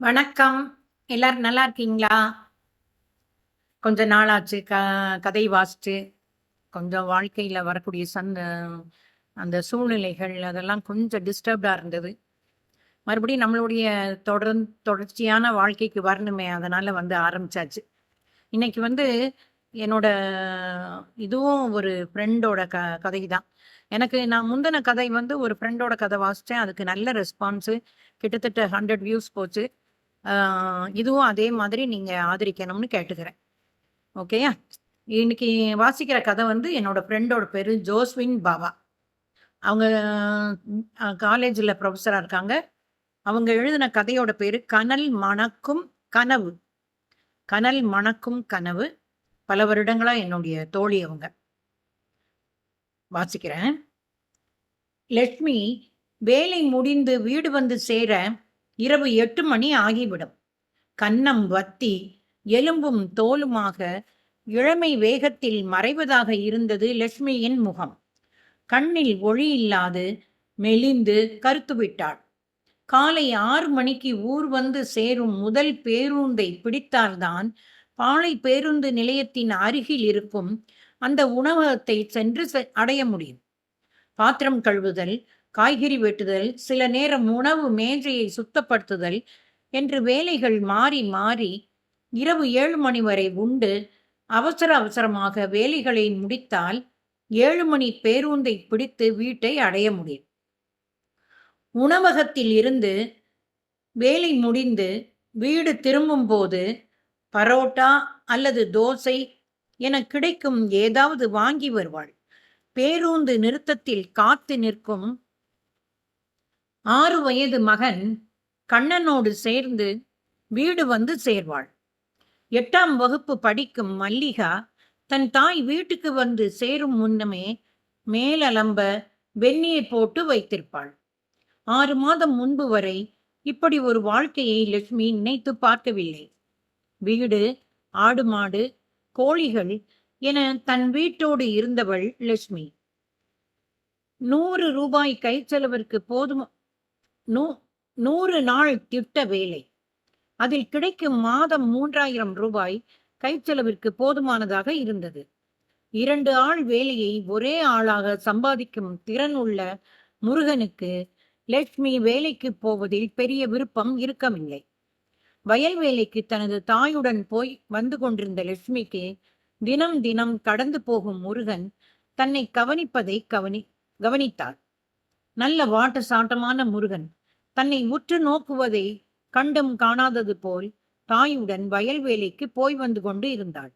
வணக்கம். எல்லாரும் நல்லா இருக்கீங்களா? கொஞ்ச நாள் ஆச்சு. க கதை வாசிச்சு. கொஞ்சம் வாழ்க்கையில் வரக்கூடிய சந்த அந்த சூழ்நிலைகள் அதெல்லாம் கொஞ்சம் டிஸ்டர்ப்டாக இருந்தது. மறுபடியும் நம்மளுடைய தொடர் தொடர்ச்சியான வாழ்க்கைக்கு வரணுமே. அதனால் வந்து ஆரம்பிச்சாச்சு. இன்னைக்கு வந்து என்னோட இதுவும் ஒரு ஃப்ரெண்டோட க கதை தான் எனக்கு நான் முந்தின கதை வந்து ஒரு ஃப்ரெண்டோட கதை வாசித்தேன் அதுக்கு நல்ல ரெஸ்பான்ஸு கிட்டத்தட்ட ஹண்ட்ரட் வியூஸ் போச்சு. இதுவும் அதே மாதிரி நீங்கள் ஆதரிக்கணும்னு கேட்டுக்கிறேன். ஓகேயா? இன்னைக்கு வாசிக்கிற கதை வந்து என்னோட ஃப்ரெண்டோட பேர் ஜோஸ்வின் பாபா அவங்க காலேஜில் ப்ரொஃபஸராக இருக்காங்க. அவங்க எழுதின கதையோட பேர் கனல் மணக்கும் கனவு. கனல் மணக்கும் கனவு. பல வருடங்களாக என்னுடைய தோழி அவங்க. வாசிக்கிறேன். லட்சுமி வேலை முடிந்து வீடு வந்து சேர இரவு எட்டு மணி ஆகிவிடும். கன்னம் வத்தி எலும்பும் தோலுமாக இளமை வேகத்தில் மறைவதாக இருந்தது லட்சுமியின் முகம். கண்ணில் ஒளி இல்லாது மெலிந்து கருத்து விட்டாள் காலை ஆறு மணிக்கு ஊர் வந்து சேரும் முதல் பேருந்தை பிடித்தால்தான் பாளை பேருந்து நிலையத்தின் அருகில் இருக்கும் அந்த உணவகத்தை சென்று செ- அடைய முடியும். பாத்திரம் கழுவுதல் காய்கறி வெட்டுதல் சில நேரம் உணவு மேஜையை சுத்தப்படுத்துதல் என்று வேலைகள் மாறி மாறி இரவு ஏழு மணி வரை உண்டு. அவசர அவசரமாக வேலைகளை முடித்தால் ஏழு மணி பேருந்தை பிடித்து வீட்டை அடைய முடியும். உணவகத்தில் இருந்து வேலை முடிந்து வீடு திரும்பும் போது பரோட்டா அல்லது தோசை என கிடைக்கும் ஏதாவது வாங்கி வருவாள். பேருந்து நிறுத்தத்தில் காத்து நிற்கும் ஆறு வயது மகன் கண்ணனோடு சேர்ந்து வீடு வந்து சேர்வாள். எட்டாம் வகுப்பு படிக்கும் மல்லிகா தன் தாய் வீட்டுக்கு வந்து சேரும் முன்னமே மேலலம்ப வெந்நீர் போட்டு வைத்திருப்பாள். ஆறு மாதம் முன்பு வரை இப்படி ஒரு வாழ்க்கையை லட்சுமி நினைத்து பார்க்கவில்லை. வீடு ஆடு மாடு கோழிகள் என தன் வீட்டோடு இருந்தவள் லட்சுமி. நூறு ரூபாய் கைச்செலவிற்கு போதும் நூ நூறு நாள் திட்ட வேலை. அதில் கிடைக்கும் மாதம் மூன்றாயிரம் ரூபாய் கைச்செலவிற்கு போதுமானதாக இருந்தது. இரண்டு ஆள் வேலையை ஒரே ஆளாக சம்பாதிக்கும் திறன் உள்ள முருகனுக்கு லட்சுமி வேலைக்கு போவதில் பெரிய விருப்பம் இருக்கவில்லை. வயல் வேலைக்கு தனது தாயுடன் போய் வந்து கொண்டிருந்த லட்சுமிக்கு தினம் தினம் கடந்து போகும் முருகன் தன்னை கவனிப்பதை கவனி கவனித்தார். நல்ல வாட்ட சாட்டமான முருகன் தன்னை உற்று நோக்குவதை கண்டும் காணாதது போல் தாயுடன் வயல் வேலைக்கு போய் வந்து கொண்டு இருந்தாள்.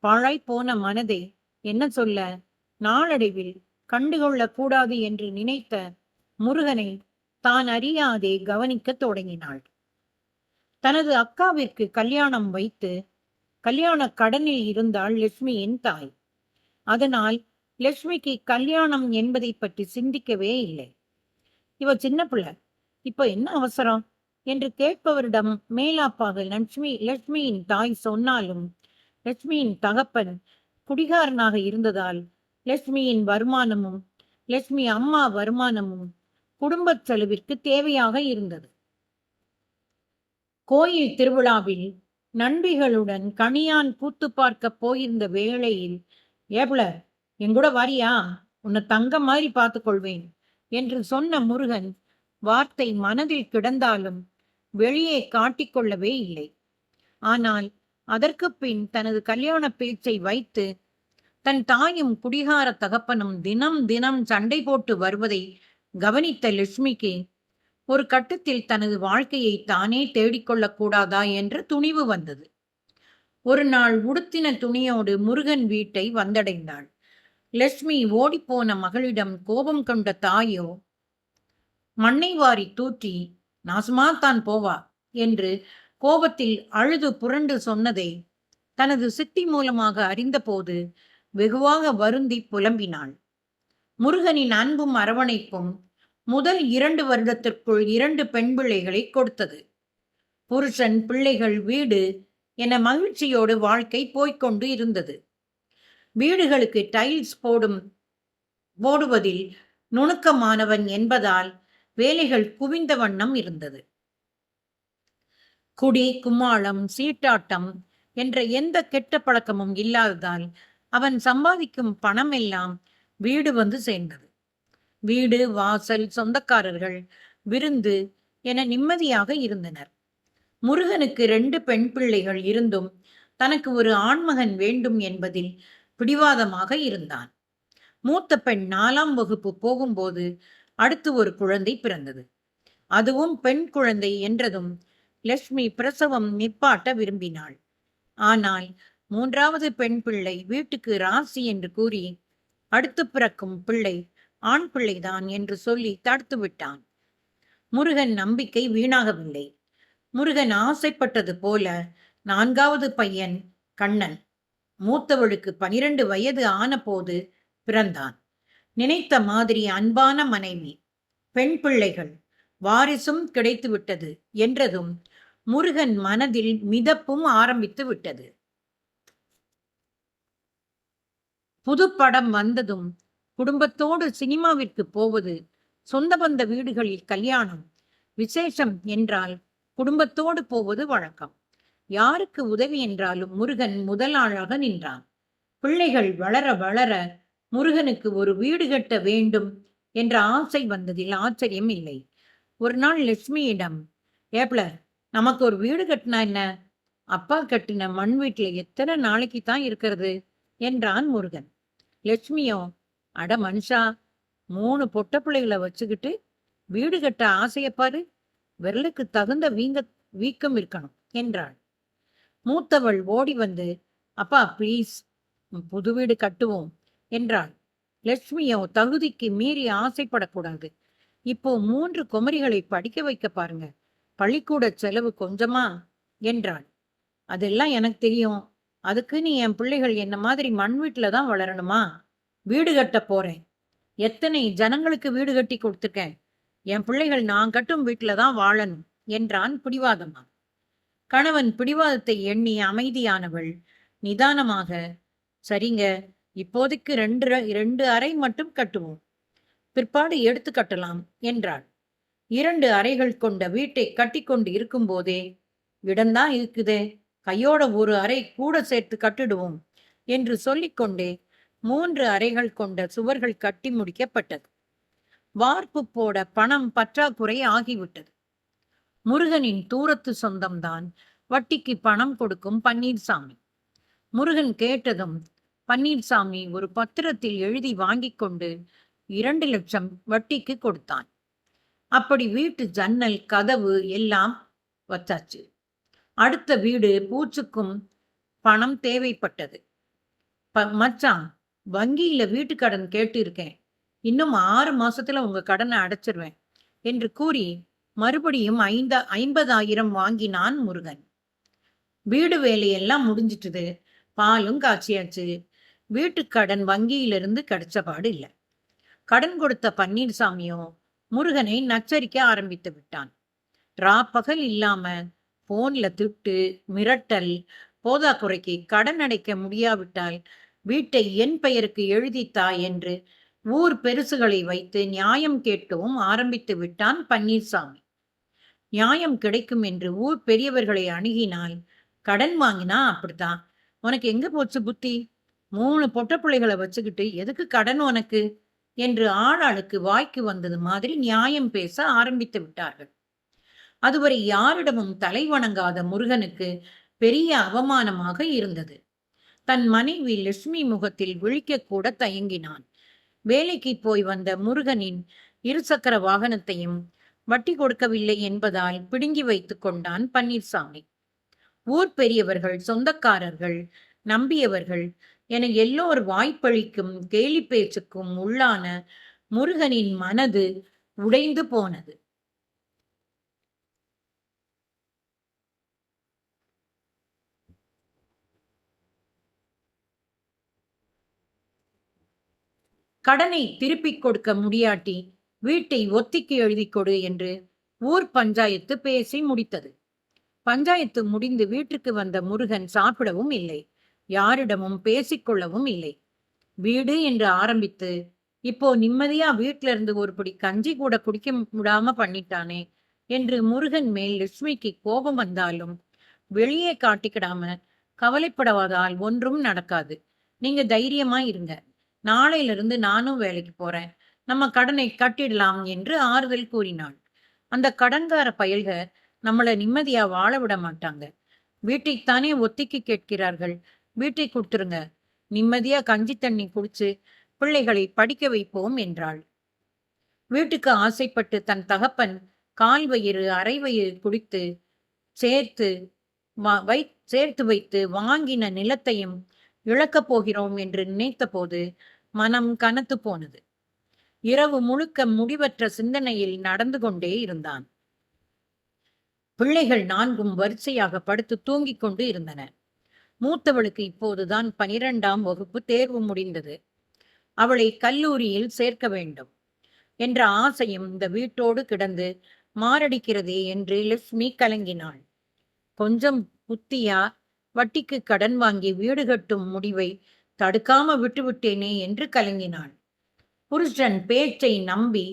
பாழாய் போன மனதை என்ன சொல்ல? நாளடைவில் கண்டுகொள்ளக்கூடாது என்று நினைத்த முருகனை தான் அறியாதே கவனிக்கத் தொடங்கினாள். தனது அக்காவிற்கு கல்யாணம் வைத்து கல்யாண கடனில் இருந்தாள் லட்சுமியின் தாய். அதனால் லட்சுமிக்கு கல்யாணம் என்பதை பற்றி சிந்திக்கவே இல்லை. இவ சின்ன பிள்ளை. இப்ப என்ன அவசரம்? என்று கேட்பவரிடம் மேலாப்பாக லட்சுமி லட்சுமியின் தாய் சொன்னாலும் லட்சுமியின் தகப்பன் குடிகாரனாக இருந்ததால் லட்சுமியின் வருமானமும் லட்சுமி அம்மா வருமானமும் குடும்பச் செலவிற்கு தேவையாக இருந்தது. கோயில் திருவிழாவில் நண்பிகளுடன் கணியான் கூத்து பார்க்க போயிருந்த வேளையில் ஏபுல எங்கூட வாரியா? உன்னை தங்க மாதிரி பார்த்துக் கொள்வேன் என்று சொன்ன முருகன் வார்த்தை மனதில் கிடந்தாலும் வெளியே காட்டிக்கொள்ளவே இல்லை. ஆனால் அதற்கு பின் தனது கல்யாண பேச்சை வைத்து தன் தாயும் குடிகார தகப்பனும் தினம் தினம் சண்டை போட்டு வருவதை கவனித்த லட்சுமிக்கு ஒரு கட்டத்தில் தனது வாழ்க்கையை தானே தேடிக்கொள்ளக் கூடாதா என்ற துணிவு வந்தது. ஒரு நாள் உடுத்தின துணியோடு முருகன் வீட்டை வந்தடைந்தாள். லட்சுமி ஓடிப்போன மகளிடம் கோபம் கொண்ட தாயோ மண்ணை வாரி தூற்றி நாசமாத்தான் போவா என்று கோபத்தில் அழுது புரண்டு சொன்னதை தனது சித்தி மூலமாக அறிந்தபோது வெகுவாக வருந்தி புலம்பினாள். முருகனின் அன்பும் அரவணைப்பும் முதல் இரண்டு வருடத்திற்குள் இரண்டு பெண் பிள்ளைகளை கொடுத்தது. புருஷன் பிள்ளைகள் வீடு என மகிழ்ச்சியோடு வாழ்க்கை போய்க்கொண்டு இருந்தது. வீடுகளுக்கு டைல்ஸ் போடும் போடுவதில் நுணுக்கமானவன் என்பதால் வேலைகள் குவிந்த வண்ணம் இருந்தது. குடி கும்மாளம் சீட்டாட்டம் என்ற எந்த கெட்ட பழக்கமும் இல்லாததால் அவன் சம்பாதிக்கும் பணம் எல்லாம் வீடு வந்து சேர்ந்தது. வீடு வாசல் சொந்தக்காரர்கள் விருந்து என நிம்மதியாக இருந்தனர். முருகனுக்கு ரெண்டு பெண் பிள்ளைகள் இருந்தும் தனக்கு ஒரு ஆண்மகன் வேண்டும் என்பதில் பிடிவாதமாக இருந்தான். மூத்த பெண் நாலாம் வகுப்பு போகும்போது அடுத்து ஒரு குழந்தை பிறந்தது. அதுவும் பெண் குழந்தை என்றதும் லட்சுமி பிரசவம் நிப்பாட்ட விரும்பினாள். ஆனால் மூன்றாவது பெண் பிள்ளை வீட்டுக்கு ராசி என்று கூறி அடுத்து பிறக்கும் பிள்ளை ஆண் பிள்ளைதான் என்று சொல்லி தடுத்து விட்டான். முருகன் நம்பிக்கை வீணாகவில்லை. முருகன் ஆசைப்பட்டது போல நான்காவது பையன் கண்ணன். மூத்தவளுக்கு பனிரெண்டு வயது ஆனபோது பிறந்தான். நினைத்த மாதிரி அன்பான மனைவி பெண் பிள்ளைகள் வாரிசும் கிடைத்துவிட்டது என்றதும் முருகன் மனதில் மிதப்பும் ஆரம்பித்து விட்டது. புதுப்படம் வந்ததும் குடும்பத்தோடு சினிமாவிற்கு போவது சொந்த பந்த வீடுகளில் கல்யாணம் விசேஷம் என்றால் குடும்பத்தோடு போவது வழக்கம். யாருக்கு உதவி என்றாலும் முருகன் முதலாளாக நின்றான். பிள்ளைகள் வளர வளர முருகனுக்கு ஒரு வீடு கட்ட வேண்டும் என்ற ஆசை வந்ததில் ஆச்சரியம் இல்லை. ஒரு நாள் லட்சுமியிடம் ஏப்ல நமக்கு ஒரு வீடு கட்டினா என்ன? அப்பா கட்டின மண் வீட்டில் எத்தனை நாளைக்கு தான் இருக்கிறது? என்றான் முருகன். லட்சுமியோ அட மனுஷா மூணு பொட்ட பிள்ளைகளை வச்சுக்கிட்டு வீடு கட்ட ஆசையப்பாரு விரலுக்கு தகுந்த வீங்க வீக்கம் இருக்கணும் என்றாள். மூத்தவள் ஓடி வந்து அப்பா ப்ளீஸ் புது வீடு கட்டுவோம். என்றாள். லட்சுமியோ தகுதிக்கு மீறி ஆசைப்படக்கூடாது. இப்போ மூன்று குமரிகளை படிக்க வைக்க பாருங்க. பள்ளிக்கூட செலவு கொஞ்சமா? என்றாள். அதெல்லாம் எனக்கு தெரியும். அதுக்கு நீ என் பிள்ளைகள் என்ன மாதிரி மண் வீட்டில் தான் வளரணுமா? வீடு கட்ட போறேன். எத்தனை ஜனங்களுக்கு வீடு கட்டி கொடுத்துருக்கேன்? என் பிள்ளைகள் நான் கட்டும் வீட்டில தான் வாழணும் என்றான் பிடிவாதமா. கணவன் பிடிவாதத்தை எண்ணி அமைதியானவள் நிதானமாக சரிங்க இப்போதைக்கு ரெண்டு இரண்டு அறை மட்டும் கட்டுவோம். பிற்பாடு எடுத்து கட்டலாம் என்றாள். இரண்டு அறைகள் கொண்ட வீட்டை கட்டிக்கொண்டு இருக்கும்போதே இடம்தான் இருக்குதே. கையோட ஒரு அறை கூட சேர்த்து கட்டிடுவோம் என்று சொல்லிக்கொண்டே மூன்று அறைகள் கொண்ட சுவர்கள் கட்டி முடிக்கப்பட்டது. வார்ப்பு போட பணம் பற்றாக்குறை ஆகிவிட்டது. முருகனின் தூரத்து சொந்தம்தான். வட்டிக்கு பணம் கொடுக்கும் பன்னீர்சாமி. முருகன் கேட்டதும் பன்னீர்சாமி ஒரு பத்திரத்தில் எழுதி வாங்கி கொண்டு இரண்டு லட்சம் வட்டிக்கு கொடுத்தான். அப்படி வீட்டு ஜன்னல் கதவு எல்லாம் வச்சாச்சு. அடுத்த வீடு பூச்சுக்கும் பணம் தேவைப்பட்டது. ப மச்சான் வங்கியில வீட்டு கடன் கேட்டு இருக்கேன் இன்னும் ஆறு மாசத்துல உங்க கடனை அடைச்சிருவேன் என்று கூறி மறுபடியும் ஐந்த ஐம்பதாயிரம் வாங்கினான் முருகன். வீடு வேலையெல்லாம் முடிஞ்சிட்டது. பாலும் காய்ச்சியாச்சு. வீட்டுக்கடன் வங்கியிலிருந்து கிடைச்ச பாடு இல்லை. கடன் கொடுத்த பன்னீர்சாமியும் முருகனை நச்சரிக்க ஆரம்பித்து விட்டான். ராப்பகல் பகல் இல்லாம போன்ல திட்டு மிரட்டல் போதாக்குறைக்கு கடன் அடைக்க முடியாவிட்டால் வீட்டை என் பெயருக்கு எழுதித்தா என்று ஊர் பெருசுகளை வைத்து நியாயம் கேட்கவும் ஆரம்பித்து விட்டான் பன்னீர்சாமி. நியாயம் கிடைக்கும் என்று ஊர் பெரியவர்களை அணுகினால் கடன் வாங்கினா அப்படித்தான். உனக்கு எங்க போச்சு புத்தி? மூணு பொட்ட பிள்ளைகளை வச்சுக்கிட்டு எதுக்கு கடன் உனக்கு? என்று ஆளாளுக்கு வாய்க்கு வந்தது மாதிரி நியாயம் பேச ஆரம்பித்து விட்டார்கள். அதுவரை யாரிடமும் தலை வணங்காத முருகனுக்கு பெரிய அவமானமாக இருந்தது. தன் மனைவி லட்சுமி முகத்தில் விழிக்க கூட தயங்கினான். வேலைக்கு போய் வந்த முருகனின் இருசக்கர வாகனத்தையும் வட்டி கொடுக்கவில்லை என்பதால் பிடுங்கி வைத்துக் கொண்டான் பன்னீர்சாமி. ஊர் பெரியவர்கள் சொந்தக்காரர்கள் நம்பியவர்கள் என எல்லோர் வாய்ப்பளிக்கும் கேலி பேச்சுக்கும் உள்ளான முருகனின் மனது உடைந்து போனது. கடனை திருப்பிக் கொடுக்க முடியாட்டி வீட்டை ஒத்திக்கு எழுதி கொடு என்று ஊர் பஞ்சாயத்து பேசி முடித்தது. பஞ்சாயத்து முடிந்து வீட்டுக்கு வந்த முருகன் சாப்பிடவும் இல்லை. யாரிடமும் பேசிக்கொள்ளவும் இல்லை. வீடு என்று ஆரம்பித்து இப்போ நிம்மதியா வீட்ல இருந்து ஒரு பிடி கஞ்சி கூட குடிக்க விடாம பண்ணிட்டானே என்று முருகன் மேல் லட்சுமிக்கு கோபம் வந்தாலும் வெளியே காட்டிக்கிடாம கவலைப்படாதால் ஒன்றும் நடக்காது. நீங்க தைரியமா இருங்க. நாளையில இருந்து நானும் வேலைக்கு போறேன். நம்ம கடனை கட்டிடலாம் என்று ஆறுதல் கூறினாள். அந்த கடன்கார பயல்க நம்மளை நிம்மதியா வாழ விட மாட்டாங்க. வீட்டைத்தானே ஒத்திக்கு கேட்கிறார்கள். வீட்டை கொடுத்துருங்க. நிம்மதியா கஞ்சி தண்ணி குடிச்சு பிள்ளைகளை படிக்க வைப்போம் என்றாள். வீட்டுக்கு ஆசைப்பட்டு தன் தகப்பன் கால் வயிறு அரை வயிறு குடித்து சேர்த்து வை சேர்த்து வைத்து வாங்கின நிலத்தையும் இழக்கப் போகிறோம் என்று நினைத்தபோது மனம் கனத்து போனது. இரவு முழுக்க முடிவற்ற சிந்தனையில் நடந்து கொண்டே இருந்தான். பிள்ளைகள் நான்கும் வரிசையாக படுத்து தூங்கிக் கொண்டு இருந்தன. மூத்தவளுக்கு இப்போதுதான் பனிரெண்டாம் வகுப்பு தேர்வு முடிந்தது. அவளை கல்லூரியில் சேர்க்க வேண்டும் என்ற ஆசையும் இந்த வீட்டோடு கிடந்து மாரடிக்கிறதே என்று லட்சுமி கலங்கினாள். கொஞ்சம் புத்தியா வட்டிக்கு கடன் வாங்கி வீடு கட்டும் முடிவை தடுக்காம விட்டுவிட்டேனே என்று கலங்கினாள். புருஷன் பேச்சை நம்பி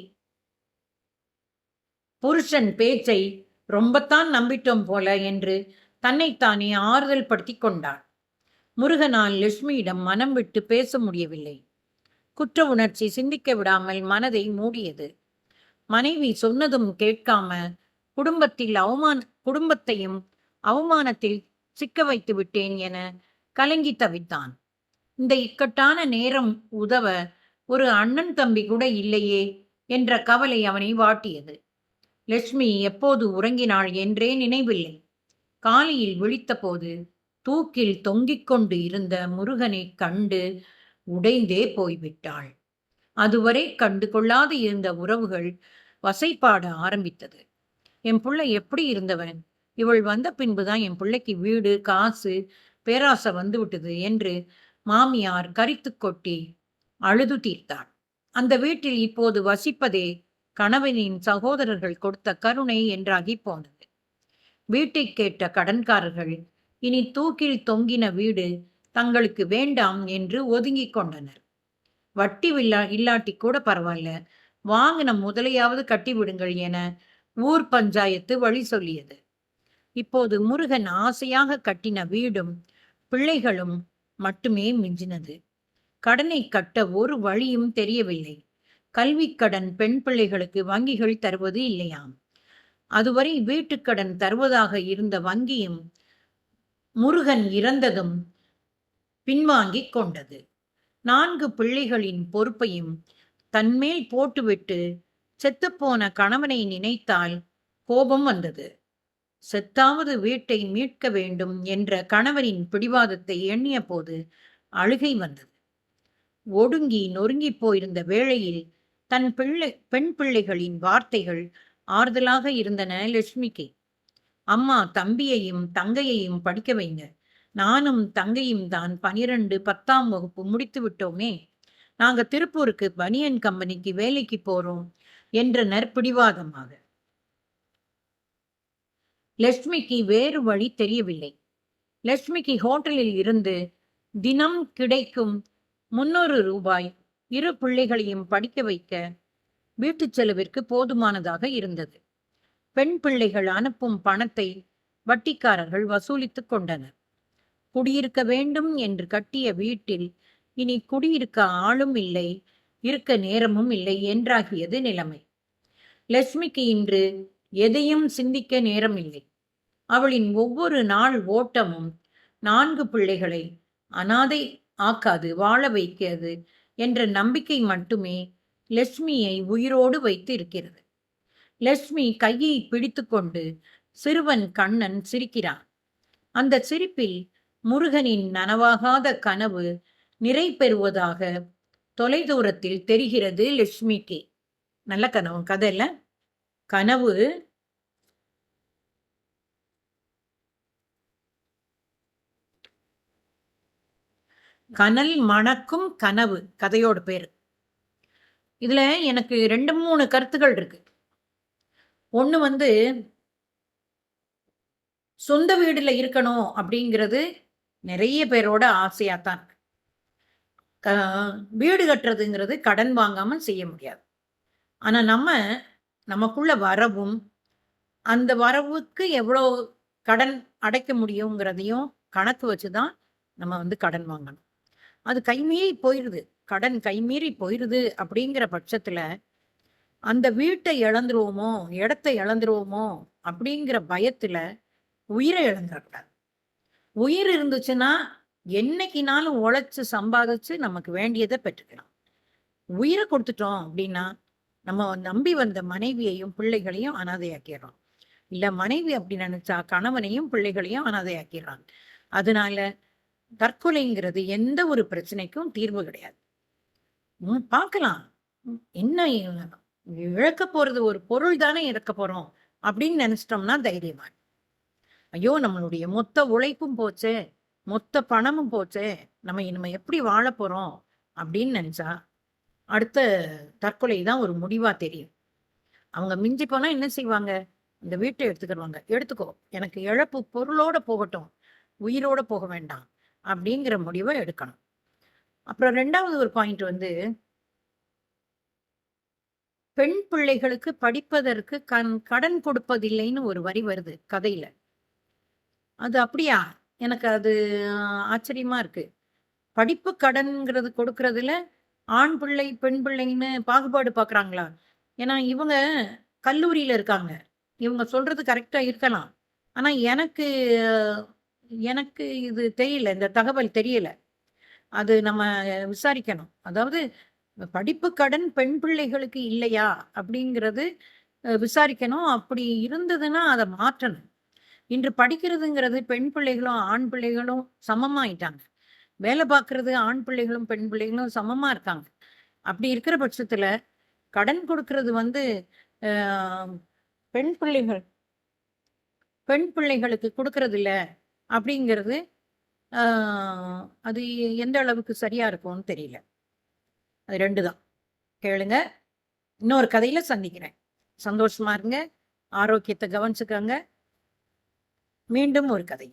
புருஷன் பேச்சை ரொம்பத்தான் நம்பிட்டோம் போல என்று தன்னைத்தானே ஆறுதல் படுத்தி கொண்டாள். முருகனால் லட்சுமியிடம் மனம் விட்டு பேச முடியவில்லை. குற்ற உணர்ச்சி சிந்திக்க விடாமல் மனதை மூடியது. மனைவி சொன்னதும் கேட்காம குடும்பத்தில் அவமான குடும்பத்தையும் அவமானத்தில் சிக்க வைத்து விட்டேன் என கலங்கி தவித்தான். இந்த இக்கட்டான நேரம் உதவ ஒரு அண்ணன் தம்பி கூட இல்லையே என்ற கவலை அவனை வாட்டியது. லட்சுமி எப்போது உறங்கினாள் என்றே நினைவில்லை. காலையில் விழித்தபோது தூக்கில் தொங்கிக் கொண்டு இருந்த முருகனை கண்டு உடைந்தே போய்விட்டாள். அதுவரை கண்டு கொள்ளாது இருந்த உறவுகள் வசைப்பாட ஆரம்பித்தது. என் பிள்ளை எப்படி இருந்தவன்? இவள் வந்த பின்புதான் என் பிள்ளைக்கு வீடு காசு பேராசை வந்து விட்டது என்று மாமியார் கரித்து கொட்டி அழுது தீர்த்தாள். அந்த வீட்டில் இப்போது வசிப்பதே கணவனின் சகோதரர்கள் கொடுத்த கருணை என்றாகி போனது. வீட்டை கேட்ட கடன்காரர்கள் இனி தூக்கில் தொங்கின வீடு தங்களுக்கு வேண்டாம் என்று ஒதுங்கிக் கொண்டனர். வட்டி வில்லா இல்லாட்டி கூட பரவாயில்ல வாங்கின முதலையாவது கட்டிவிடுங்கள் என ஊர் பஞ்சாயத்து வழி சொல்லியது. இப்போது முருகன் ஆசையாக கட்டின வீடும் பிள்ளைகளும் மட்டுமே மிஞ்சினது. கடனை கட்ட ஒரு வழியும் தெரியவில்லை. கல்விக்கடன் பெண் பிள்ளைகளுக்கு வங்கிகள் தருவது இல்லையாம். அதுவரை வீட்டுக்கடன் தருவதாக இருந்த வங்கியும் முருகன் இறந்ததும் பின்வாங்கிக் கொண்டது. நான்கு பிள்ளைகளின் பொறுப்பையும் தன்மேல் போட்டுவிட்டு செத்துப்போன கணவனை நினைத்தால் கோபம் வந்தது. செத்தாவது வீட்டை மீட்க வேண்டும் என்ற கணவனின் பிடிவாதத்தை எண்ணிய போது அழுகை வந்தது. ஒடுங்கி நொறுங்கி போயிருந்த வேளையில் தன் பிள்ளை பெண் பிள்ளைகளின் வார்த்தைகள் ஆறுதலாக இருந்தன லட்சுமிக்கு. அம்மா தம்பியையும் தங்கையையும் படிக்க வைங்க. நானும் தங்கையும் தான் பனிரெண்டு பத்தாம் வகுப்பு முடித்து விட்டோமே. நாங்க திருப்பூருக்கு பனியன் கம்பெனிக்கு வேலைக்கு போறோம் என்றனர் பிடிவாதமாக லட்சுமிக்கு வேறு வழி தெரியவில்லை. லட்சுமிக்கு ஹோட்டலில் இருந்து தினம் கிடைக்கும் முன்னூறு ரூபாய் இரு பிள்ளைகளையும் படிக்க வைக்க வீட்டுச் செலவிற்கு போதுமானதாக இருந்தது. பெண் பிள்ளைகள் அனுப்பும் பணத்தை வட்டிக்காரர்கள் வசூலித்துக் கொண்டனர். குடியிருக்க வேண்டும் என்று கட்டிய வீட்டில் இனி குடியிருக்க ஆளும் இல்லை இருக்க நேரமும் இல்லை என்றாகியது நிலைமை. லட்சுமிக்கு இன்று எதையும் சிந்திக்க நேரம் இல்லை அவளின் ஒவ்வொரு நாள் ஓட்டமும் நான்கு பிள்ளைகளை அனாதை ஆக்காது வாழ வைக்காது என்ற நம்பிக்கை மட்டுமே லட்சுமியை உயிரோடு வைத்து இருக்கிறது லட்சுமி கையை பிடித்துக்கொண்டு சிறுவன் கண்ணன் சிரிக்கிறான். அந்த சிரிப்பில் முருகனின் நனவாகாத கனவு நிறை பெறுவதாக தொலைதூரத்தில் தெரிகிறது லட்சுமிக்கு. நல்ல கனவு கதை இல்ல? கனவு கனல் மணக்கும் கனவு கதையோட பேரு. இதில் எனக்கு ரெண்டு மூணு கருத்துக்கள் இருக்கு. ஒன்று வந்து சொந்த வீடில் இருக்கணும் அப்படிங்கிறது நிறைய பேரோட ஆசையாத்தான் க வீடு கட்டுறதுங்கிறது கடன் வாங்காமல் செய்ய முடியாது. ஆனால் நம்ம நமக்குள்ள வரவும் அந்த வரவுக்கு எவ்வளோ கடன் அடைக்க முடியுங்கிறதையும் கணக்கு வச்சு தான் நம்ம வந்து கடன் வாங்கணும். அது கைமையே போயிடுது கடன் கைமீறி போயிடுது அப்படிங்கிற பட்சத்துல அந்த வீட்டை இழந்துருவோமோ இடத்தை இழந்துருவோமோ அப்படிங்கிற பயத்துல உயிரை இழந்துடக்கூடாது உயிர் இருந்துச்சுன்னா என்னைக்குனாலும் உழைச்சு சம்பாதிச்சு நமக்கு வேண்டியதை பெற்றுக்கலாம். உயிரை கொடுத்துட்டோம் அப்படின்னா நம்ம நம்பி வந்த மனைவியையும் பிள்ளைகளையும் அனாதையாக்கிடுறோம். இல்ல மனைவி அப்படி நினைச்சா கணவனையும் பிள்ளைகளையும் அனாதையாக்கிடுறாங்க. அதனால தற்கொலைங்கிறது எந்த ஒரு பிரச்சனைக்கும் தீர்வு கிடையாது. ம், பார்க்கலாம். என்ன இழக்க போறது? ஒரு பொருள் தானே இழக்க போறோம் அப்படின்னு நினைச்சிட்டோம்னா தைரியமாக ஐயோ நம்மளுடைய மொத்த உழைப்பும் போச்சே மொத்த பணமும் போச்சே நம்ம இனிமே எப்படி வாழ போறோம் அப்படின்னு நினைச்சா அடுத்த தற்கொலை தான் ஒரு முடிவா தெரியும். அவங்க மிஞ்சி போனா என்ன செய்வாங்க? இந்த வீட்டை எடுத்துக்கிடுவாங்க எடுத்துக்கோ எனக்கு இழப்பு பொருளோட போகட்டும் உயிரோட போக வேண்டாம் அப்படிங்கிற முடிவை எடுக்கணும். அப்புறம் ரெண்டாவது ஒரு பாயிண்ட் வந்து பெண் பிள்ளைகளுக்கு படிப்பதற்கு கண் கடன் கொடுப்பதில்லைன்னு ஒரு வரி வருது கதையில. அது அப்படியா? எனக்கு அது ஆச்சரியமா இருக்கு. படிப்பு கடன்ங்கிறது கொடுக்கறதுல ஆண் பிள்ளை பெண் பிள்ளைன்னு பாகுபாடு பார்க்குறாங்களா ஏன்னா இவங்க கல்லூரியில இருக்காங்க. இவங்க சொல்றது கரெக்டா இருக்கலாம். ஆனா எனக்கு எனக்கு இது தெரியல இந்த தகவல் தெரியல. அது நம்ம விசாரிக்கணும். அதாவது படிப்பு கடன் பெண் பிள்ளைகளுக்கு இல்லையா? அப்படிங்கிறது விசாரிக்கணும். அப்படி இருந்ததுன்னா அதை மாற்றணும். இன்று படிக்கிறதுங்கிறது பெண் பிள்ளைகளும் ஆண் பிள்ளைகளும் சமமாயிட்டாங்க. வேலை பார்க்கறது ஆண் பிள்ளைகளும் பெண் பிள்ளைகளும் சமமாக இருக்காங்க. அப்படி இருக்கிற பட்சத்தில் கடன் கொடுக்கறது வந்து பெண் பிள்ளைகள் பெண் பிள்ளைகளுக்கு கொடுக்கறது அப்படிங்கிறது அது எந்த அளவுக்கு சரியா இருக்கும்னு தெரியல. அது ரெண்டு தான் கேளுங்க. இன்னொரு கதையில சந்திக்கிறேன். சந்தோஷமா இருங்க. ஆரோக்கியத்தை கவனிச்சுக்கோங்க. மீண்டும் ஒரு கதை